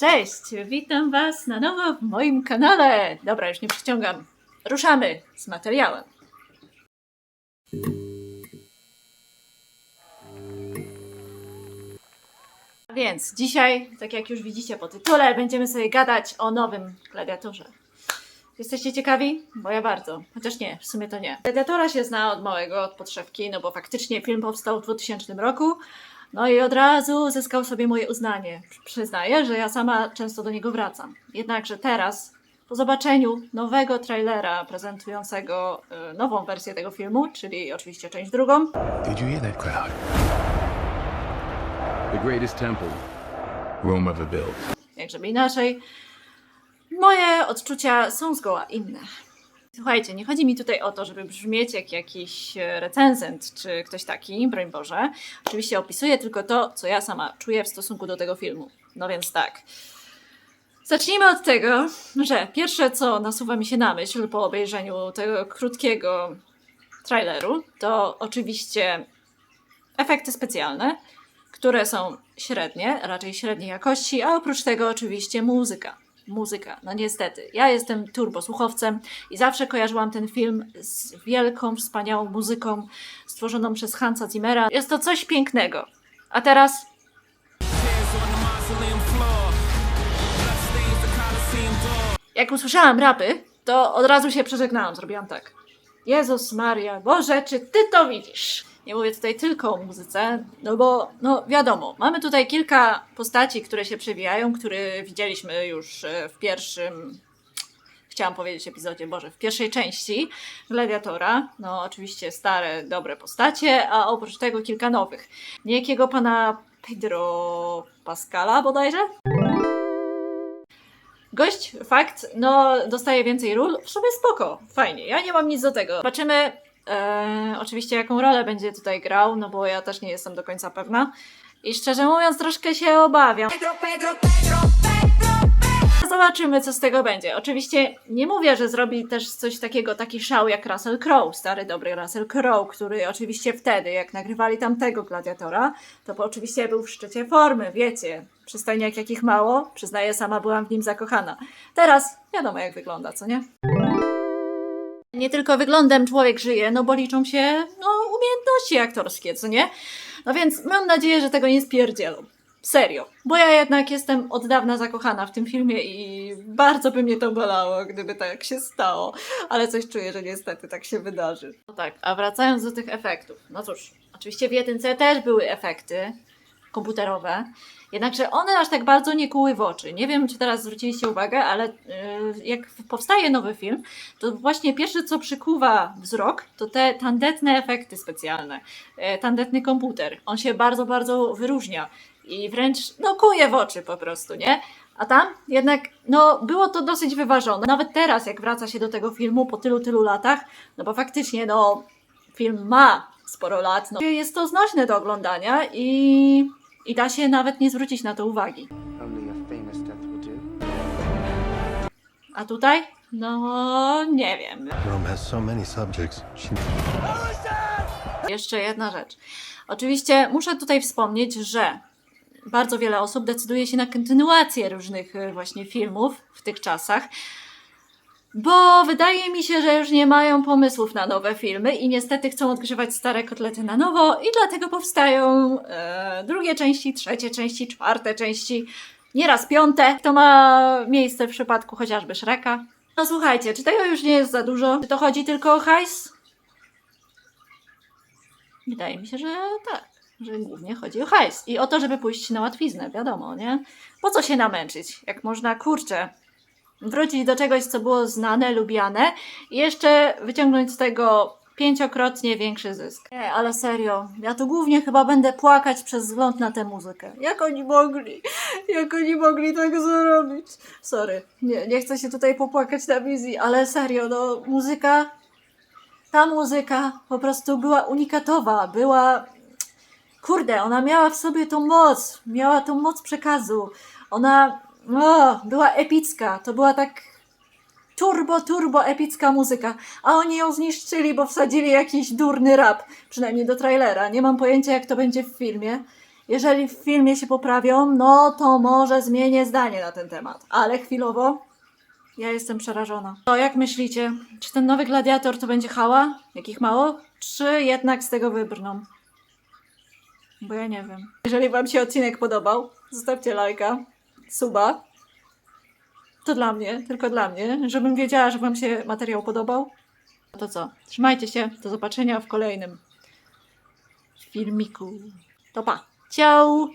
cześć! Witam Was na nowo w moim kanale. Dobra, już nie przyciągam. Ruszamy z materiałem. Więc dzisiaj, tak jak już widzicie po tytule, będziemy sobie gadać o nowym gladiatorze. Jesteście ciekawi? Bo ja bardzo. Chociaż nie, w sumie to nie. Gladiatora się zna od małego, od podszewki, no bo faktycznie film powstał w 2000 roku. No i od razu zyskał sobie moje uznanie. Przyznaję, że ja sama często do niego wracam. Jednakże teraz, po zobaczeniu nowego trailera prezentującego e, nową wersję tego filmu, czyli oczywiście część drugą, Did you hear that crowd? The greatest temple Rome ever built. jak żeby inaczej, moje odczucia są zgoła inne. Słuchajcie, nie chodzi mi tutaj o to, żeby brzmieć jak jakiś e, recenzent czy ktoś taki, broń Boże. Oczywiście opisuję tylko to, co ja sama czuję w stosunku do tego filmu. No więc tak. Zacznijmy od tego, że pierwsze, co nasuwa mi się na myśl po obejrzeniu tego krótkiego traileru, to oczywiście efekty specjalne, które są średnie, raczej średniej jakości, a oprócz tego oczywiście muzyka. Muzyka, no niestety. Ja jestem turbosłuchowcem i zawsze kojarzyłam ten film z wielką, wspaniałą muzyką stworzoną przez Hansa Zimmera. Jest to coś pięknego. A teraz jak usłyszałam rapy, to od razu się przeżegnałam. Zrobiłam tak. Jezus Maria, Boże, czy ty to widzisz? Nie mówię tutaj tylko o muzyce, no bo, no wiadomo, mamy tutaj kilka postaci, które się przewijają, które widzieliśmy już e, w pierwszym, chciałam powiedzieć epizodzie, Boże, w pierwszej części Gladiatora. No oczywiście stare, dobre postacie, a oprócz tego kilka nowych. Niejakiego pana Pedro Pascala bodajże? Gość, fakt, no dostaje więcej ról, w sumie spoko, fajnie, ja nie mam nic do tego. Zobaczymy e, oczywiście jaką rolę będzie tutaj grał, no bo ja też nie jestem do końca pewna. I szczerze mówiąc troszkę się obawiam. Zobaczymy, co z tego będzie. Oczywiście nie mówię, że zrobi też coś takiego, taki szał jak Russell Crowe, stary dobry Russell Crowe, który oczywiście wtedy, jak nagrywali tamtego gladiatora, to oczywiście był w szczycie formy, wiecie. Przystojniak jakich mało, przyznaję, sama byłam w nim zakochana. Teraz wiadomo, jak wygląda, co nie? Nie tylko wyglądem człowiek żyje, no bo liczą się no, umiejętności aktorskie, co nie? No więc mam nadzieję, że tego nie spierdzielą. Serio. Bo ja jednak jestem od dawna zakochana w tym filmie i bardzo by mnie to bolało, gdyby tak się stało. Ale coś czuję, że niestety tak się wydarzy. No tak, a wracając do tych efektów. No cóż, oczywiście w jedynce też były efekty komputerowe, jednakże one aż tak bardzo nie kuły w oczy. Nie wiem, czy teraz zwróciliście uwagę, ale yy, jak powstaje nowy film, to właśnie pierwsze, co przykuwa wzrok, to te tandetne efekty specjalne. E, Tandetny komputer. On się bardzo, bardzo wyróżnia i wręcz, no, kuje w oczy po prostu, nie? A tam jednak, no, było to dosyć wyważone. Nawet teraz, jak wraca się do tego filmu po tylu, tylu latach, no bo faktycznie, no, film ma sporo lat, no, jest to znośne do oglądania i, i da się nawet nie zwrócić na to uwagi. A tutaj? No, nie wiem. Rome has so many subjects. She Jeszcze jedna rzecz. Oczywiście muszę tutaj wspomnieć, że bardzo wiele osób decyduje się na kontynuację różnych e, właśnie filmów w tych czasach, bo wydaje mi się, że już nie mają pomysłów na nowe filmy i niestety chcą odgrzewać stare kotlety na nowo i dlatego powstają e, drugie części, trzecie części, czwarte części, nieraz piąte. To ma miejsce w przypadku chociażby Shreka. No słuchajcie, czy tego już nie jest za dużo? Czy to chodzi tylko o hajs? Wydaje mi się, że tak. Że głównie chodzi o hajs i o to, żeby pójść na łatwiznę, wiadomo, nie? Po co się namęczyć, jak można, kurczę, wrócić do czegoś, co było znane, lubiane i jeszcze wyciągnąć z tego pięciokrotnie większy zysk. Nie, ale serio, ja tu głównie chyba będę płakać przez wzgląd na tę muzykę. Jak oni mogli? Jak oni mogli tak zrobić? Sorry, nie, nie chcę się tutaj popłakać na wizji, ale serio, no, muzyka ta muzyka po prostu była unikatowa, była. Kurde, ona miała w sobie tą moc, miała tą moc przekazu. Ona o, była epicka. To była tak turbo, turbo epicka muzyka. A oni ją zniszczyli, bo wsadzili jakiś durny rap, przynajmniej do trailera. Nie mam pojęcia, jak to będzie w filmie. Jeżeli w filmie się poprawią, no to może zmienię zdanie na ten temat. Ale chwilowo ja jestem przerażona. To jak myślicie? Czy ten nowy gladiator to będzie hała? Jakich mało? Czy jednak z tego wybrną? Bo ja nie wiem. Jeżeli Wam się odcinek podobał, zostawcie lajka, suba. To dla mnie, tylko dla mnie, żebym wiedziała, że Wam się materiał podobał. To co? Trzymajcie się. Do zobaczenia w kolejnym filmiku. To pa. Ciao!